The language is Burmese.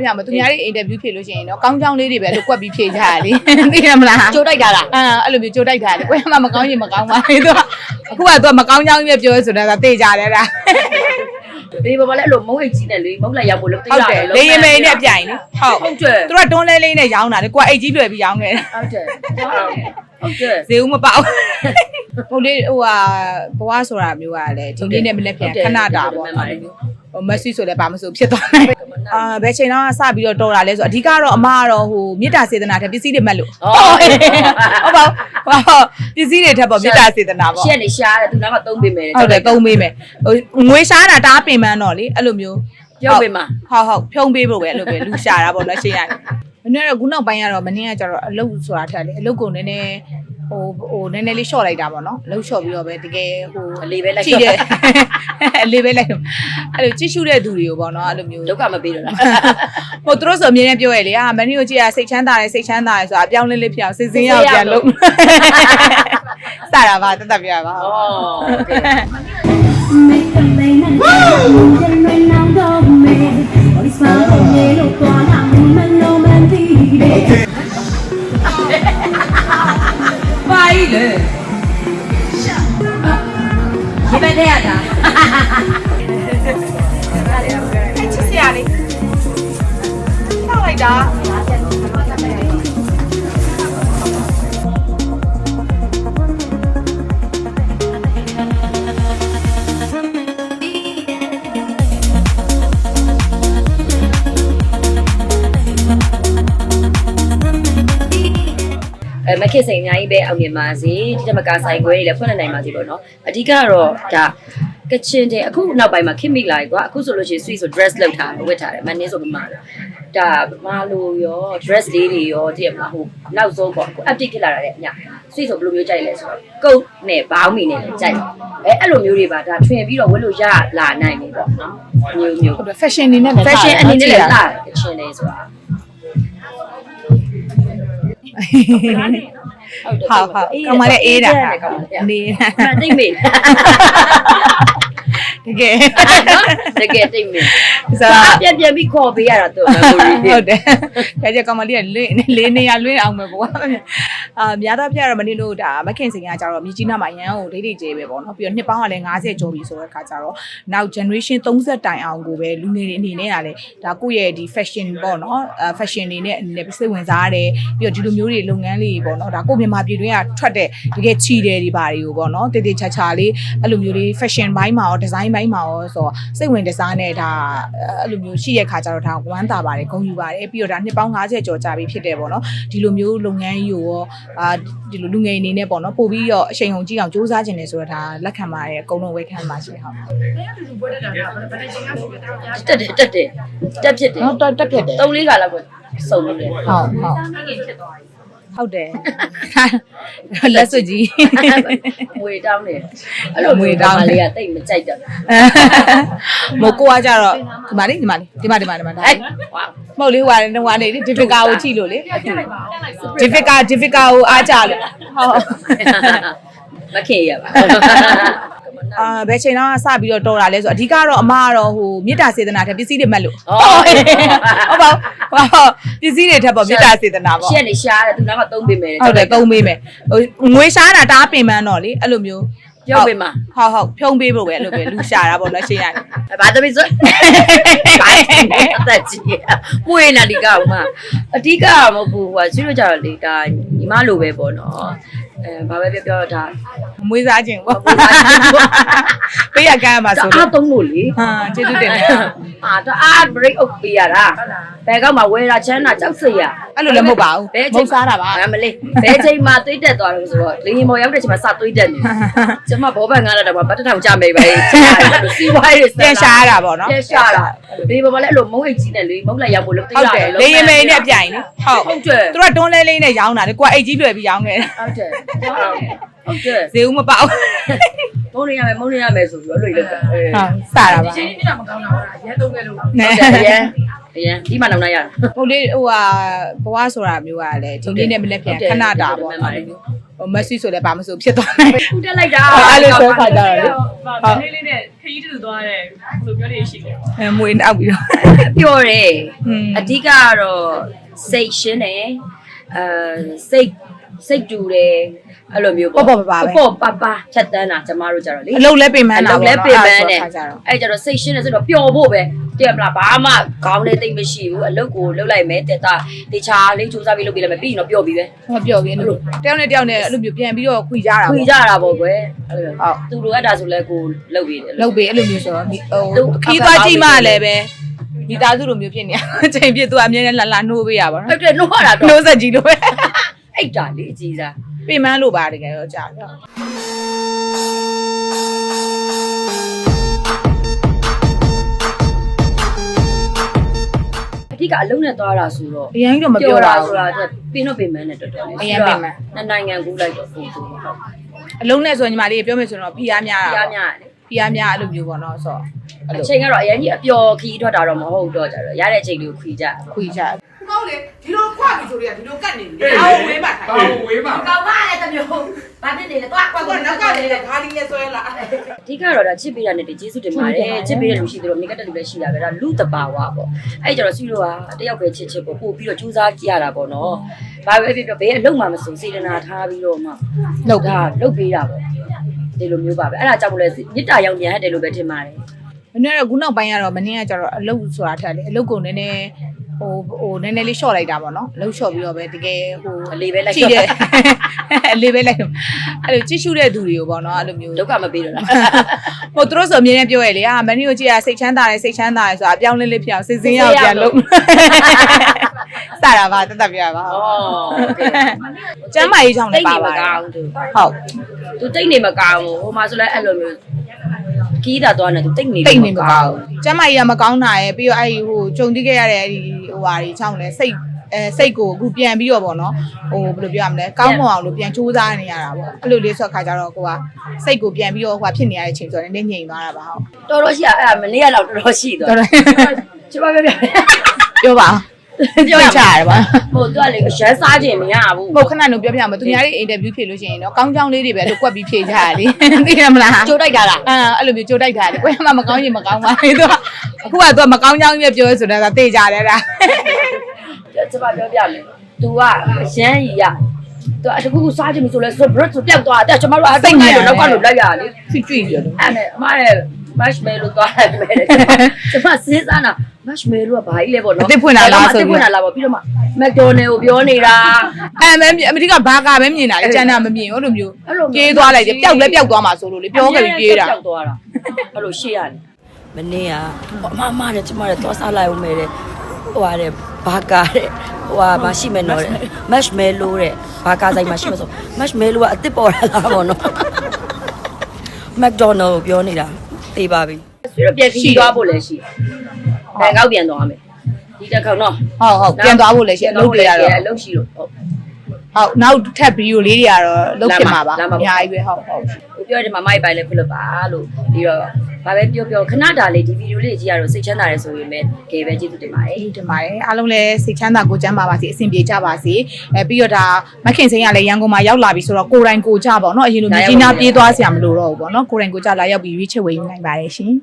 ပြောပြမှာသူများတွေအင်တာဗျူးဖြေလို့ရှိရင်တော့ကောင်းကောင်းလေးတွေပဲလို့ကွက်ပြီးဖြေကြရလေသိရမလားကြိုးတိုက်တာလားအာအဲ့လိုမျိုးကြိုးတိုက်တာလေကိုယ်ကမှမကောင်းရင်မကောင်းပါဘူးသူကအခုကသူကမကောင်းကြောင်းပဲပြောဆိုတာကသိကြတယ်လားဘေးပေါ်မှာလည်းအဲ့လိုမုံအိတ်ကြီးနဲ့လေမုံလိုက်ရောက်ဖို့လို့တိဟုတ်လာတယ်လေရင်မိန်နဲ့ပြိုင်လေဟုတ်ဟုတ်တယ်သူကတွန်းလဲလေးနဲ့ရောင်းတာလေကိုကအိတ်ကြီးလွယ်ပြီးရောင်းခဲ့တယ်ဟုတ်တယ်ဟုတ်တယ်ဈေးဦးမပေါက်ပုံလေးဟိုဟာဘဝဆိုတာမျိုးကလည်းဒီနေ့နဲ့မနေ့ပြန်ခဏတာပေါ့ဟို မက်ဆီဆိုလည်းဘာမဆိုဖြစ်သွားတယ်အာဘယ်ချိန်တော့စပြီးတော့တော်တာလဲဆိုအဓိကတော့အမကတော့ဟိုမေတ္တာစေတနာတဲ့ပစ္စည်းတွေမက်လို့ဟုတ်ပါဘူးဟောပစ္စည်းတွေထက်ပေါ့မေတ္တာစေတနာပေါ့ရှက်နေရှားတယ်သူနောက်ကသုံးပေးမယ်ဟုတ်တယ်သုံးပေးမယ်ဟိုငွေရှားတာတားပင်ပန်းတော့လေအဲ့လိုမျိုးပြောပေးမှာဟုတ်ဟုတ်ဖြုံးပေးဖို့ပဲအဲ့လိုပဲလူရှာတာပေါ့နော်ရှင်းရတယ်မနေ့ကတော့ခုနောက်ပိုင်းကတော့မနေ့ကကျတော့အလုတ်ဆိုတာထက်လေအလုတ်ကိုနည်းနည်း ဟိုဟိုနည်းနည်းလေး short လိုက်တာပေါ့နော်အလုတ် short ပြီးတော့ပဲတကယ်ဟိုအလေးပဲလိုက်ကြည့်တယ်အလေးပဲလိုက်တော့အဲ့လိုကြည့်ရှုတဲ့သူတွေကိုပေါ့နော်အဲ့လိုမျိုးဒုက္ခမပေးတော့လားဟိုသူတို့ဆိုအမြဲတမ်းပြောရလေအာမနေ့ကိုကြည့်ရစိတ်ချမ်းသာတယ်စိတ်ချမ်းသာတယ်ဆိုတာအပြောင်းလဲလေးဖြစ်အောင်စိတ်စင်းရအောင်ပြန်လုပ်စတာပါတတ်တတ်ပြပါဩဟုတ်ကဲ့ Make a lane and then rain down on me. All is fine, oh yeah, look on, I'm man, no man, lady. မခစ်စိန်အများကြီးပဲအောင်မြင်ပါစေဒီတမကဆိုင်ခွဲတွေလည်းဖွင့်နိုင်ပါစေပေါ့နော်အဓိကတော့ဒါကချင်တဲ့အခုနောက်ပိုင်းမှာခင်မိလာပြီကွာအခုဆိုလို့ရှိရင် sweet ဆို dress လောက်ထားတယ်ဝတ်ထားတယ်မန်းနေဆိုပမာဒါပမာလို့ရော dress လေးတွေရောတည်မလားဟိုနောက်ဆုံးပေါ့အခု update ဖြစ်လာတာလည်းအများ sweet ဆိုဘယ်လိုမျိုးကြိုက်လဲဆိုတော့ကုတ်နဲ့ဘောင်းမီနဲ့လည်းကြိုက်တယ်အဲအဲ့လိုမျိုးတွေပါဒါထွင်ပြီးတော့ဝတ်လို့ရလာနိုင်တယ်ပေါ့နော်မျိုးမျိုးဟုတ်တယ် fashion နေနဲ့လည်း fashion အနေနဲ့လည်းလာတယ်ကချင်လေးဆိုတာ ဟုတ်ဟုတ်ကောင်မလေးအေးတာကောင်မလေးနေမတိတ်မေတကယ်တကယ်တိတ်မေဆို စာတော့ပြန်ပြန်ပြီးခေါ်ပေးရတာသူ့ memory ဟုတ်တယ်။ဒါကြကောင်မလေးကလွင့်လေးနေရလွင့်အောင်ပဲပေါ့။အာများတော့ပြရတော့မနေလို့ဒါမခင်စင်ကကြတော့မြကြီးနားမှာရန်ကိုဒိတ်ဒိတ်ကျဲပဲပေါ့နော်။ပြီးတော့နှစ်ပေါင်းကလည်း90ကျော်ပြီဆိုတဲ့ခါကျတော့နောက် generation 30တိုင်အောင်ကိုပဲလူငယ်တွေအနေနဲ့ကလည်းဒါကိုယ့်ရဲ့ဒီ fashion ပေါ့နော်။အဲ fashion တွေနဲ့အနေနဲ့စိတ်ဝင်စားရတယ်။ပြီးတော့ဒီလိုမျိုးတွေလုပ်ငန်းလေးပေါ့နော်။ဒါကိုယ့်မြန်မာပြည်တွင်းကထွက်တဲ့တကယ်ချီတယ်ဒီပါတွေကိုပေါ့နော်။တေးသေးချာချာလေးအဲ့လိုမျိုးလေး fashion ဘိုင်းမှာရော design ဘိုင်းမှာရောဆိုတော့စိတ်ဝင်တစားနဲ့ဒါအဲ့လိုမျိုးရှိတဲ့ခါကျတော့ဒါဝမ်းသာပါတယ်ဂုဏ်ယူပါတယ်ပြီးတော့ဒါနှစ်ပေါင်း90ကျော်ကြာပြီဖြစ်တယ်ပေါ့နော်ဒီလိုမျိုးလုပ်ငန်းကြီးကိုရောအာဒီလိုလူငယ်အနေနဲ့ပေါ့နော်ပို့ပြီးတော့အချိန်ကုန်ကြည့်အောင်စူးစမ်းခြင်းတယ်ဆိုတော့ဒါလက်ခံပါတယ်အကုန်လုံးဝယ်ခံပါရှင်ဟုတ်တက်တယ်တက်တယ်တက်ဖြစ်တယ်တော့တက်ဖြစ်တယ်သုံးလေးခါလောက်ကိုစုံလို့တယ်ဟုတ်ဟုတ် ဟုတ်တယ်လက်စွပ်ကြီးငွေတောင်းတယ်အဲ့လိုငွေတောင်းတယ်လေးကတိတ်မကြိုက်တော့မကိုကကြတော့ဒီမှာလေဒီမှာလေဒီမှာဒီမှာဒီမှာဒါဟဲ့ဝါမဟုတ်လေဟိုကနေဟိုကနေဒီဖစ်ကာကိုကြည့်လို့လေဒီဖစ်ကာဒီဖစ်ကာကိုအားကြလို့ဟုတ်မခင်ရပါ အာဘယ်ချိန်တော့စပြီးတော့တော်တာလဲဆိုအဓိကတော့အမကတော့ဟိုမေတ္တာစေတနာတဲ့ပစ္စည်းတွေမက်လို့ဩဟုတ်ပါဘူးဟောပစ္စည်းတွေထက်ပေါ့မေတ္တာစေတနာပေါ့ရှက်နေရှားတယ်သူနောက်ကသုံးပေးမယ်ဟုတ်တယ်သုံးပေးမယ်ဟိုငွေရှားတာတားပင်ပန်းတော့လေအဲ့လိုမျိုးပြောပေးမှာဟုတ်ဟုတ်ဖြုံးပေးဖို့ပဲအဲ့လိုပဲလူရှာတာပေါ့နော်ရှင်းရတယ်ဘာသမီးဆိုဘာအသက်ကြီးမွေးနေဒီကောင်မအဓိကမဟုတ်ဘူးဟိုကဆွေးလို့ကြတော့လေဒါညီမလိုပဲပေါ့နော်အဲဘာပဲပြောပြောဒါမွေးစားခြင်းပေါ့ပေးရကမ်းရမှာဒါဆိုအားလို့သုံးလို့လေဟာကျေးဇူးတင်တယ်အာဒါအား break out ပေးရတာဘယ်ကောက်မှာဝယ်တာချမ်းတာကြောက်စိတ်ရအဲ့လိုလည်းမဟုတ်ပါဘူးမဟုတ်စားတာပါမလေးဘယ်ချိန်မှသွေးတက်သွားလို့ဆိုတော့လင်းရင်ပေါ်ရောက်တဲ့ချိန်မှာစသွေးတက်နေကျမဘောပန်ငါးတာတော့ပတ်တထောင်ကြမိပဲစီးပွားရေးပြန်ရှာရတာပေါ့နော်ပြန်ရှာတာဒီပေါ်မှာလည်းအဲ့လိုမုံအိတ်ကြီးနဲ့လေမုံလိုက်ရောက်ဖို့လို့တိဟုတ်ရတတယ်ယ်လေရင်မိန်နဲ့ပြိုင်လေဟုတ်ဟုတ်တယ်သူကတွန်းလဲလေးနဲ့ရောင်းတာလေကိုကအိတ်ကြီးလွယ်ပြီးရောင်းခဲ့တယ်ဟုတ်တယ် ဟုတ်တယ်ဈေးဦးမပေါက်မုံနေရမယ်မုံနေရမယ်ဆိုပြီးတော့လွေလို့အဲဟုတ်စတာပါဒီနေ့တော့မကောင်းတာဟုတ်လားရဲသုံးခဲ့လို့နဲဟုတ်တယ်အရင်အရင်ဒီမှာနောက်နောက်ရတာဟိုလေးဟိုဟာဘဝဆိုတာမျိုးကလည်းဒီနေ့နဲ့မနေ့ပြန်ခဏတာပေါ့ဟုတ်တယ်ဟိုမက်ဆီဆိုလည်းဘာမဆိုဖြစ်သွားတယ်ခုတက်လိုက်တာအဲ့လိုဆိုခါကြတော့လေဟာနည်းလေးနဲ့ခရီးတူသွားတယ်ဘယ်လိုပြောနေရှိလဲအဲမွေးနောက်ပြီးတော့ပြောတယ်อืมအဓိကကတော့စိတ်ရှင်းတယ်အဲစိတ် စိတ်တူတယ်အဲ့လိုမျိုးပေါ့ပေါ့ပါပါဖြတ်တန်းတာကျမတို့ကြတော့လေအလုပ်လဲပြင်ပန်းတာအလုပ်လဲပြင်ပန်းတယ်ခါကြတော့အဲ့ကြတော့စိတ်ရှင်းတယ်ဆိုတော့ပျော်ဖို့ပဲတည်မလားဘာမှခေါင်းလေးတိတ်မရှိဘူးအလုပ်ကိုလုပ်လိုက်မယ်တက်တာတေချာလေးစူးစမ်းပြီးလုပ်ပြီးလိုက်မယ်ပြီးရင်တော့ပျော်ပြီးပဲဟောပြောပြင်းလို့တယောက်နဲ့တယောက်နဲ့အဲ့လိုမျိုးပြန်ပြီးတော့ခွေကြတာခွေပေါ့ကြတာပေါ့ကွယ်အဲ့လိုဟုတ်သူလိုအပ်တာဆိုလဲကိုလုပ်ပြီးတယ်လုပ်ပေးအဲ့လိုမျိုးဆိုတော့ဒီဟိုသူခီးသွားကြည့်မှလည်းပဲဒီသားစုလိုမျိုးဖြစ်နေအချိန်ပြည့်သူအမြဲတမ်းလာလာနှိုးပေးရပါဟုတော့တ်တယ်နှိုးရတာတော့နှိုးဆက်ကြည့်လို့ပဲ အိတ်တာလေးအကြီးစားပြင်ပန်းလို့ပါတကယ်တော့ကြာတော့အဓိကအလုံးနဲ့သွားတာဆိုတော့အရင်ကတော့မပြောတာဘူး ဆိုတာတဲ့ပင်းတော့ပင်မန်းနဲ့တော်တော်လေးအရင်ပင်ပန်းနှစ်နိုင်ငံကူးလိုက်တော့ပုံစံဟုတ်အလုံးနဲ့ဆိုညီမလေးပြောမယ်ဆိုတော့ဖီးအားများတာကြားများတယ် ဖီးအားများအဲ့လိုမျိုးပေါ့နော်ဆိုတော့အဲ့အလိုချိန်ကတော့အရင်ကြီးအပျော်ခီးထွက်တာတော့မဟုတ်တော့ကြတော့ရတဲ့အချိန်လေးကိုခွေကြခွေ ကြကောင်းလေဒီလိုခွာပြီဆိုတော့ဒီလိုကတ်နေပြီ။အော်ဝေးပါထိုင်ကောင်းဝေးပါ ကောင်မလည်းတမျိုးဘာဖြစ်နေလဲသွား။ကွာကွာနောက်ကနေလည်းခါလီရဲ့ဆွဲလာအဓိကတော့ဒါချစ်ပေးတာနဲ့တကျေးဇူးတင်ပါတယ်ချစ်ပေးတဲ့လူရှိသလိုမိကတက်လူလည်းရှိတာပဲဒါလူတဘာဝပေါ့အဲ့ကြတော့ဆီလိုဟာတယောက်ပဲချစ်ချစ်ပေါ့ပို့ပြီးတော့ကြိုးစားကြည့်ရတာပေါ့နော်ဘာပဲဖြစ်ဖြစ်ဘယ်အလုံးမှမစုံစေတနာထားပြီးတော့မှလောက်ဒါလုတ်ပေးတာပေါ့ဒီလိုမျိုးပါပဲအဲ့ဒါကြောင့်မလဲမြစ်တာရောက်မြန်တယ်လို့ပဲထင်ပါတယ် မနေ့ကခုနောက်ပိုင်းကတော့မနေ့ကကျတော့အလုတ်ဆိုတာထက်လေအလုတ်ကုန်နည်းနည်း ဟိုဟိုနည်းနည်းလေး short လိုက်တာပေါ့နော်အလုတ် short ပြီးတော့ပဲတကယ်ဟို အလေးပဲလိုက် ကြည့်တယ်အလေးပဲလိုက်တော့အဲ့လိုကြည့်ရှုတဲ့သူတွေကိုပေါ့နော်အဲ့လိုမျိုး ဒုက္ခမပေးတော့လား ဟိုသူတို့ဆိုအမြဲတမ်းပြောရလေအာမန်နီကိုကြည့်ရစိတ်ချမ်းသာတယ်စိတ်ချမ်းသာတယ်ဆိုတာအပြောင်းလဲလေးဖြစ်အောင်စိတ်စင်းရအောင်ပြန်လုပ်စတာပါတတ်တတ်ပြပါ ဩโอเค ကျမ်းမာရေးကြောင့်လည်းပါပါ ကောင်းသူ ဟုတ် သူတိတ်နေမကောင်းဘူးဟိုမှာဆိုလဲအဲ့လိုမျိုး ကီးတာသွားနေသူတိတ်နေတိတ်နေမကောင်းဘူးကျမ်းမာရေးကမကောင်းတာရဲ့ပြီးတော့အဲ့ဒီဟိုဂျုံတိခဲ့ရတဲ့အဲ့ဒီဟိုဟာတွေကြောင့်လည်းစိတ်အဲစိတ်ကိုအခုပြန်ပြီးတော့ဗောနော်ဟိုဘယ်လိုပြောရမလဲကောင်းမွန်အောင်လို့ပြန်စူးစမ်းနေရတာဗောအဲ့လိုလေးဆိုခါကြတော့ကိုကစိတ်ကိုပြန်ပြီးတော့ဟိုဖြစ်နေရတဲ့အချိန်ဆိုတော့နည်းနည်းငြိမ်သွားတာပါဟုတ်တော်တော်ရှိရအဲ့ဒါမနေ့ကတော့တော်တော်ရှိသွားတော်တော်ချစ်ပါပြပြပြော ပါပြောပြောရချမှာရတယ်ပါဟိုသူကလေရမ်းစားခြင်းမရဘူးမဟုတ်ခဏလို့ပြောပြမယ်သူများလေးအင်တာဗျူးဖြေလို့ရှိရင်တော့ကောင်းကောင်းလေးတွေပဲလို့ကွက်ပြီးဖြေကြရလေသိရမလားကြိုးတိုက်တာလားအာအဲ့လိုမျိုးကြိုးတိုက်တာလေကွယ်မှမကောင်းရင်မကောင်းပါဘူးသူကအခုကသူကမကောင်းကြောင်းပြပြောဆိုတာကသိကြတယ်လားကျမပြောပြမယ် तू ကရမ်းကြီးရ तू အတကူကူစားခြင်းမဆိုလဲဆို bread ဆိုပြောက်သွားတယ်ကျမတို့အစိတ်နဲ့တော့နောက်ကလို့လိုက်ရလေဖြစ်ကြွပြောလို့အဲ့နဲ့အမရဲ့ marshmallow သွားလိုက်မယ်ကျမစဉ်းစားတာ marshmallow ကဘာကြီးလဲပေါ့နော်အစ်စ်ဖွင့်တာလားပေါ့ပြီးတော့မှ McDonald ကိုပြောနေတာအဲမဲအမေရိကဘာကာပဲမြင်တာလေကျန်တာမမြင်ဘူးလို့မျိုးအဲ့လိုပြေးသွားလိုက်တယ်ပျောက်လဲပျောက်သွားမှာဆိုလို့လေပြောခဲ့ပြီးပြေးတာပျောက်သွားတာအဲ့လိုရှေ့ရတယ်မနေ့ကဟိုအမအမနဲ့ကျမနဲ့သွားစားလိုက်ဦးမယ်တဲ့ဟိုဟာတဲ့ဘာကာတဲ့ဟိုဟာမရှိမယ်နော်တဲ့ marshmallow တဲ့ဘာကာဆိုင်မှာရှိမယ်ဆို marshmallow ကအစ်စ်ပေါ်လာတာပေါ့နော် McDonald ကိုပြောနေတာသိပါပြီဆွေတော့ပြန်ပြီးသွားဖို့လည်းရှိတယ်။ အဲကောက်ပြန်သွားမယ်။ဒီတစ်ခေါက်တော့ ဟုတ်ဟုတ်ပြန်သွားဖို့လည်းရှိအလုပ်တွေရတော့ အလုပ်ရှိတော့ဟုတ် ဟုတ်နောက်ထပ်ဗီဒီယိုလေးတွေကတော့လုပ်ဖြစ်မှာပါ လာမှာပါ အများကြီးပဲဟုတ်ဟုတ် ။ကိုပြောတယ်မမိုက်ပိုင်လည်းဖိလို့ပါလို့ပြီးတော့ဘာပဲပြောပြောခဏတာလေးဒီဗီဒီယိုလေးကြည့်ရတော့စိတ်ချမ်းသာတယ်ဆိုရင်ပဲကဲပဲကျေးဇူးတင်ပါတယ် အေးတင်ပါတယ်အားလုံးလည်းစိတ်ချမ်းသာကိုယ်ချမ်းသာပါစေအဆင်ပြေကြပါစေအဲပြီးတော့ဒါမခင်စိန်ကလည်းရန်ကုန်မှာရောက်လာပြီဆိုတော့ကိုယ်တိုင်ကိုယ်ကြပါတော့เนาะအရင်လိုမြကြီးနားပြေးသွားစရာမလိုတော့ဘူးပေါ့เนาะကိုယ်တိုင်ကိုယ်ကြလာရောက်ပြီးရွေးချယ်ဝယ်ယူနိုင်ပါတယ်ရှင်